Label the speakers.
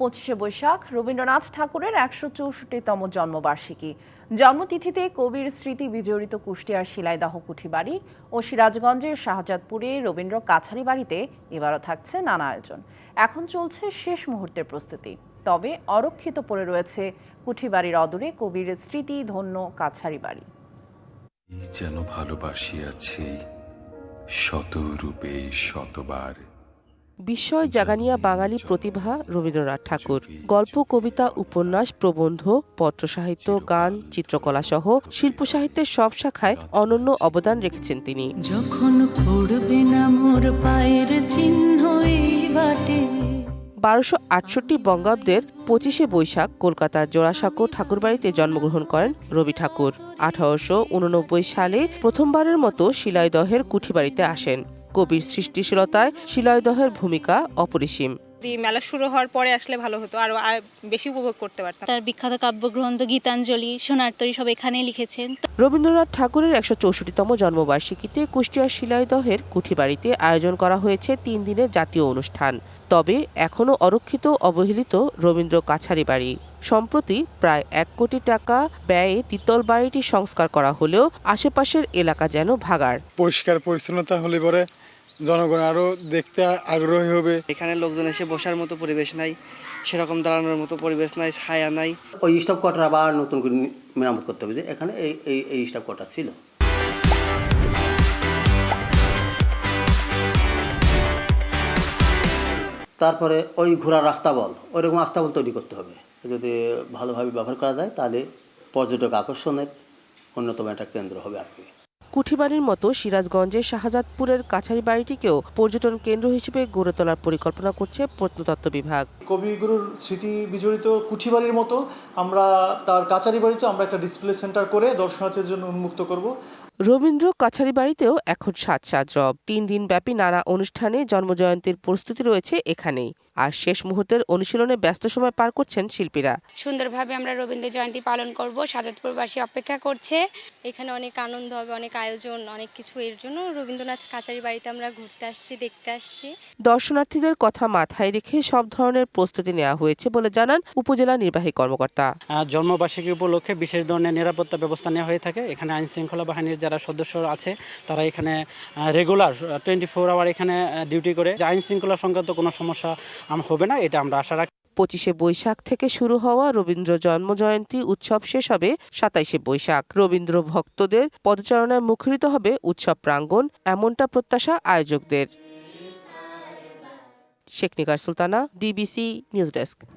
Speaker 1: পঁচিশে বৈশাখ রবীন্দ্রনাথ ঠাকুরের একশো চৌষট্টিতম জন্মবার্ষিকী। জন্মতিথিতে কবির স্মৃতি বিজড়িত কুষ্টিয়ার শিলাইদহ কুঠিবাড়ি ও সিরাজগঞ্জের শাহজাদপুরে রবীন্দ্র কাছারি বাড়িতে এবারও থাকছে নানা আয়োজন। এখন চলছে শেষ মুহূর্তের প্রস্তুতি। তবে অরক্ষিত পড়ে রয়েছে কুঠিবাড়ির অদূরে কবির স্মৃতি ধন্য কাছারি বাড়ি।
Speaker 2: যেন ভালোবাসিয়াছি শত রূপে শতবার।
Speaker 3: বিস্ময় জাগানিয়া বাঙালি প্রতিভা রবীন্দ্রনাথ ঠাকুর। গল্প কবিতা উপন্যাস প্রবন্ধ পত্র সাহিত্য গান চিত্রকলা সহ শিল্প সাহিত্যের সব শাখায় অনন্য অবদান রেখেছেন তিনি।
Speaker 4: যখন পড়বে না মোর পায়ের চিহ্ন বাটে।
Speaker 3: বারোশো আটষট্টি বঙ্গাব্দের পঁচিশে বৈশাখ কলকাতার জোড়াসাঁকো ঠাকুরবাড়িতে জন্মগ্রহণ করেন রবি ঠাকুর। আঠারোশো উননব্বই সালে প্রথমবারের মতো শিলাইদহের কুঠিবাড়িতে আসেন। কবির সৃষ্টিশীলতায় শিলাইদহের ভূমিকা অপরিসীম।
Speaker 5: যদি মেলা শুরু হওয়ার পরে আসলে ভালো হতো আরও বেশি উপভোগ করতে পারতাম।
Speaker 6: তার বিখ্যাত কাব্যগ্রন্থ গীতাঞ্জলি সোনারতরী সব এখানেই লিখেছেন।
Speaker 3: রবীন্দ্রনাথ ঠাকুরের একশো চৌষট্টিতম জন্মবার্ষিকীতে কুষ্টিয়ার শিলাইদহের কুঠিবাড়িতে আয়োজন করা হয়েছে তিন দিনের জাতীয় অনুষ্ঠান। তবে এখনও অরক্ষিত অবহেলিত রবীন্দ্র কাছারি বাড়ি সম্প্রতি প্রায় এক কোটি টাকা ব্যয়ে তিতল বাড়িটি সংস্কার করা হলেও আশেপাশের এলাকা যেন ভাগার
Speaker 7: পরিষ্কার পরিচ্ছন্নতা হলে পরে জনগণ আরও দেখতে আগ্রহী হবে।
Speaker 8: এখানে লোকজন এসে বসার মতো পরিবেশ নাই সেরকম দাঁড়ানোর মতো পরিবেশ নাই ছায়া নাই।
Speaker 9: ওই স্টাফ কোয়ার্টার আবার নতুন করে মেরামত করতে হবে যে এখানে এই এই এই স্টাফ কোয়ার্টার ছিল। তারপরে ওই ঘোড়ার রাস্তা বল ওইরকম রাস্তা বল তৈরি করতে হবে। যদি ভালোভাবে ব্যবহার করা যায় তাহলে পর্যটক আকর্ষণের অন্যতম একটা কেন্দ্র হবে আর কি।
Speaker 3: কুঠিবাড়ির মতো সিরাজগঞ্জের শাহজাদপুরের কাছারি বাড়িটিকেও পর্যটন কেন্দ্র হিসেবে গড়ে তোলার পরিকল্পনা করছে প্রত্নতত্ত্ব বিভাগ।
Speaker 10: কবিগুরুর স্মৃতি বিজড়িত কুঠিবাড়ির মতো আমরা তার কাচারি বাড়িতে আমরা একটা ডিসপ্লে সেন্টার করে দর্শনার্থীদের জন্য উন্মুক্ত করব।
Speaker 3: রবীন্দ্র কাছারি বাড়িতেও এখন সাত সাত রব তিন দিন ব্যাপী নানা অনুষ্ঠানে জন্মজয়ন্তীর প্রস্তুতি রয়েছে এখানেই। আর শেষ মুহূর্তের অনুশীলনে ব্যস্ত সময় পার করছেন শিল্পীরা।
Speaker 11: সুন্দরভাবে আমরা রবীন্দ্র জয়ন্তী পালন করব। সাজাদপুরবাসী অপেক্ষা করছে।
Speaker 6: এখানে অনেক আনন্দ হবে অনেক আয়োজন অনেক কিছু এর জন্য। রবীন্দ্রনাথ কাছারি বাড়িতে আমরা ঘুরতে আসছি দেখতে আসছি।
Speaker 3: দর্শনার্থীদের কথা মাথায় রেখে সব ধরনের প্রস্তুতি নেওয়া হয়েছে বলে জানান উপজেলা নির্বাহী কর্মকর্তা।
Speaker 8: জন্মবার্ষিকী উপলক্ষে বিশেষ ধরনের নিরাপত্তা ব্যবস্থা নেওয়া হয়ে থাকে। এখানে আইন শৃঙ্খলা বাহিনীর যারা সদস্য আছে, তারা এখানে রেগুলার টোয়েন্টি ফোর আওয়ার এখানে ডিউটি করে। আইন শৃঙ্খলা সংক্রান্ত কোনো সমস্যা হবে না, এটা আমরা আশা রাখি।
Speaker 3: পঁচিশে বৈশাখ থেকে শুরু হওয়া রবীন্দ্র জন্মজয়ন্তী উৎসব শেষ হবে সাতাইশে বৈশাখ। রবীন্দ্র ভক্তদের পদচারণায় মুখরিত হবে উৎসব প্রাঙ্গণ, এমনটা প্রত্যাশা আয়োজকদের। Sheikh Nigar Sultana DBC news desk